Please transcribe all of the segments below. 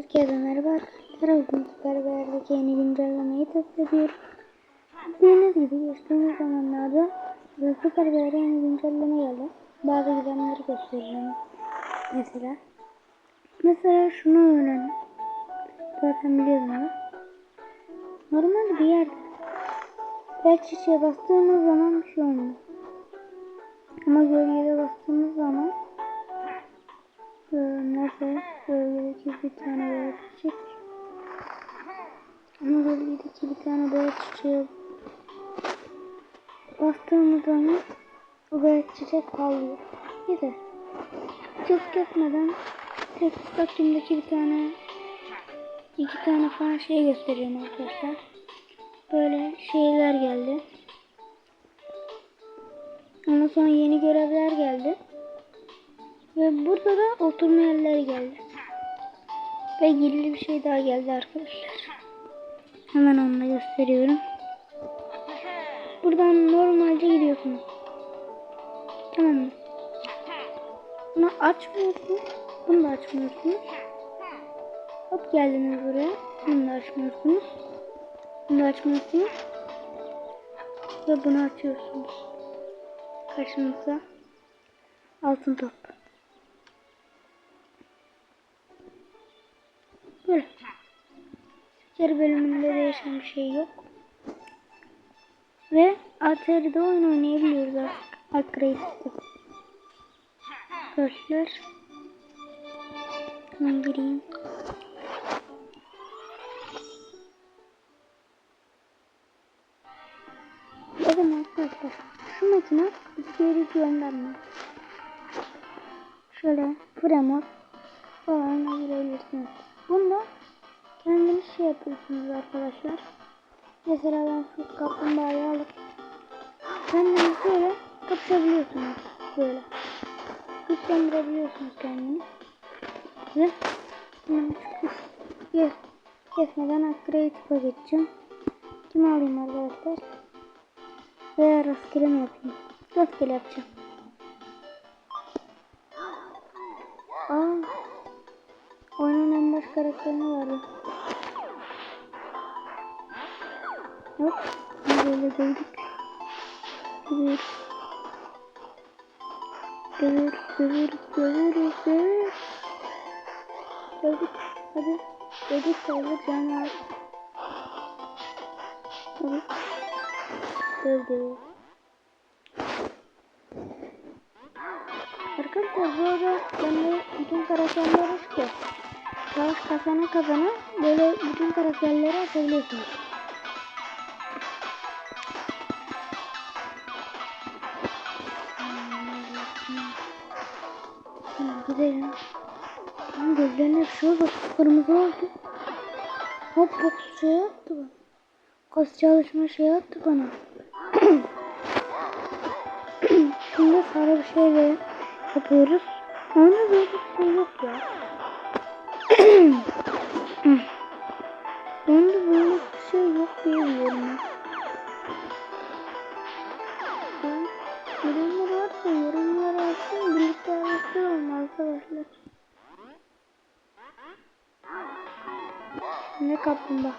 Herkese merhaba arkadaşlar. Bugün Süper Beyaz'daki yeni güncellemeyi test ediyoruz. Bildiğiniz gibi geçtiğimiz zamanlarda Süper Beyaz'a yeni güncelleme geldi. Bazı gizemleri göstereceğim. Mesela. Mesela şunu öğren. Zaten biliyorum ama. Normal bir yerde. Bel çiçeğe bastığımız zaman bir şey olmuyor. Ama gölgede bastığımız zaman Nerede? Bölgedeki bir tane beyaz çiçek. Ama bölgedeki bir tane beyaz çiçeğe bastığımız zaman o beyaz çiçek parlıyor. Bir de çok kesmeden tek bir tane iki tane falan şey göstereceğim arkadaşlar. Böyle şeyler geldi. Ondan sonra yeni görevler geldi. Ve burada da oturma yerleri geldi. Ve gizli bir şey daha geldi arkadaşlar. Hemen onu da gösteriyorum. Buradan normalce gidiyorsunuz. Tamam mı? Bunu açmıyorsunuz. Bunu da açmıyorsunuz. Hop geldiniz buraya. Bunu da açmıyorsunuz. Bunu da açmıyorsunuz. Ve bunu açıyorsunuz. Karşınıza altın top. Böyle. Spiker bölümünde değişen bir şey yok. Ve Atari'de oyun oynayabiliyoruz artık. Upgrade'de. Arkadaşlar. Hemen gireyim. Bakın arkadaşlar. Şu makine geri göndermiyor. Şöyle Fremont falan girebilirsiniz. Bunda kendiniz şey yapıyorsunuz arkadaşlar. Mesela ben şu kaplumbağayı alıp kendiniz böyle kapışabiliyorsunuz. Böyle. Güçlendirebiliyorsunuz kendini. Ve hemen kes, kesmeden upgrade geçeceğim. Kimi alayım arkadaşlar? Veya rastgele mi yapayım? Rastgele yapacağım. Oyunun en baş karakterini vardı. Hop, böyle dövdük. Dövür. Dövür, dövür, dövür, dövür. Dövdük, hadi. Dövdük, dövdük, canı var. Hadi. Dövdük. Arkadaşlar bu arada bende bütün karakterler çıkıyor. Savaş kazana kazana böyle bütün karakterleri atabiliyorsunuz. Gidelim. Lan gözlerine bir şey oldu. Kırmızı oldu. Hop hop şey yaptı bana. Kas çalışma şey yaptı bana. Şimdi sarı bir şeyle yapıyoruz. Onda böyle bir şey yok ya. Onda böyle bir şey yok diyebiliyorum ya. Ben yorumlar varsa yorumlar alsın birlikte araştıralım arkadaşlar. Ne kaplumbağa?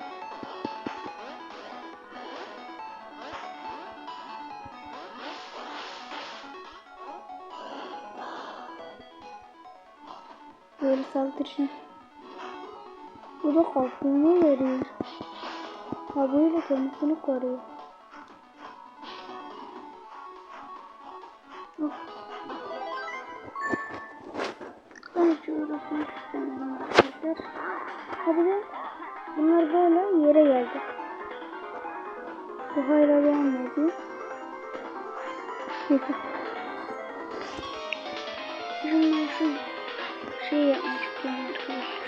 Böyle saldıracağım. Bu da kalkınma veriyor. Ha böyle kendisini koruyor. Ben hiç uğraşmak istemiyorum arkadaşlar. Hadi de bunlar böyle yere geldi. Bu hala gelmedi. Şunlar şu şey istiyorum arkadaşlar.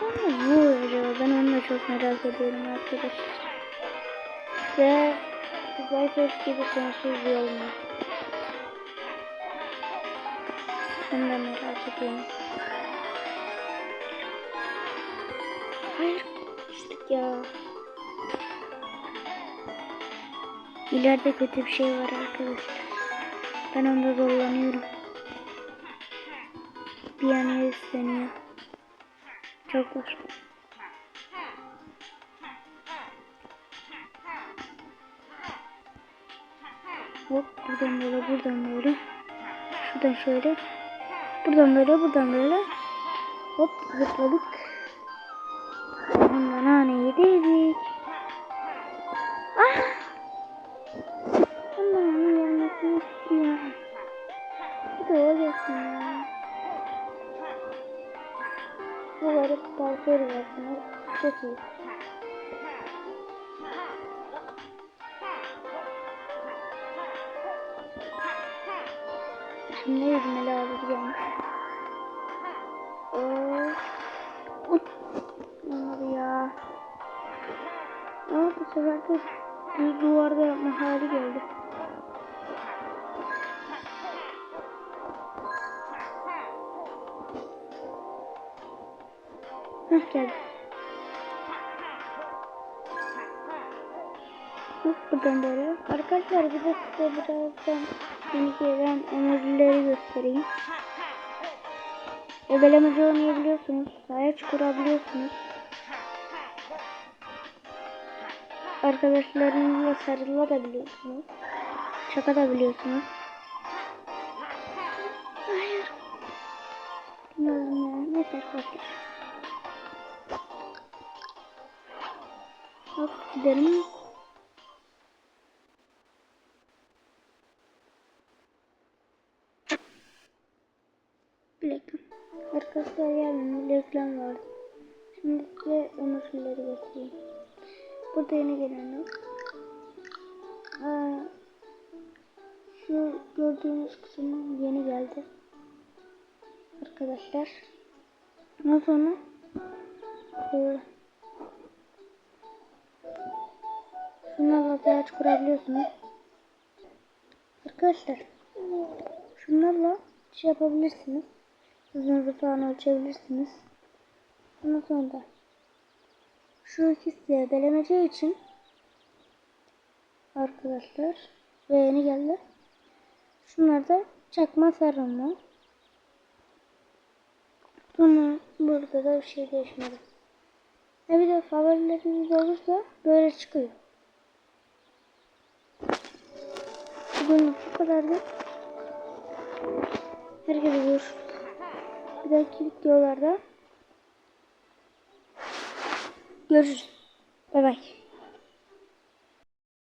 Sonra ne oluyor acaba? Ben onu da çok merak ediyorum arkadaşlar. Ve Zayfes gibi sonsuz yol mu? Onu da merak ediyorum. Hayır, işte ya. İleride kötü bir şey var arkadaşlar. Ben onda zorlanıyorum. bir üstleniyor. Çok var. Hop buradan böyle buradan böyle. Şuradan şöyle. Buradan böyle buradan böyle. Hop zıpladık. Bundan haneyi değdik. Versiyonu çok iyi. Şimdi yüzmeli abi gelmiş. Olmadı ya. Bu sefer de bir duvarda yapma hali geldi. Heh geldi. Hop buradan böyle. Arkadaşlar bir de size birazdan yeni gelen emojileri göstereyim. Ebelemeci oynayabiliyorsunuz. Sayaç kurabiliyorsunuz. Arkadaşlarınızla sarılabiliyorsunuz. Şaka da biliyorsunuz. Hayır. Bilmiyorum ya. Neyse arkadaşlar. Hop gidelim. Bir. Arkadaşlar yarın bir reklam vardı. Şimdi size emojileri göstereyim. Burada yeni gelenler. Aa, şu gördüğünüz kısım yeni geldi. Arkadaşlar. Ondan sonra böyle. Şunlarla da aç kurabiliyorsunuz. Arkadaşlar. Şunlarla şey yapabilirsiniz. Hızınızı falan ölçebilirsiniz. Ondan sonra da şu ikisi belemece için arkadaşlar ve yeni geldi. Şunlar da çakma sarılma. Bunu burada da bir şey değişmedi. E bir de favorileriniz olursa böyle çıkıyor. Bugün bu kadardı. Herkese görüşürüz. Bir dahaki videolarda görüşürüz. Bay bay.